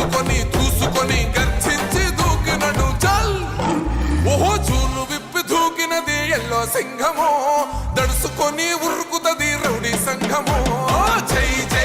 చూసుకొని చూసుకొని గర్జించి దూకినడు చల్ ఓహో చూలు విప్పి దూకినది ఎల్లో సింహమో. దడుసుకొని ఉరుకుతది రౌడీ సంఘమో. జై జై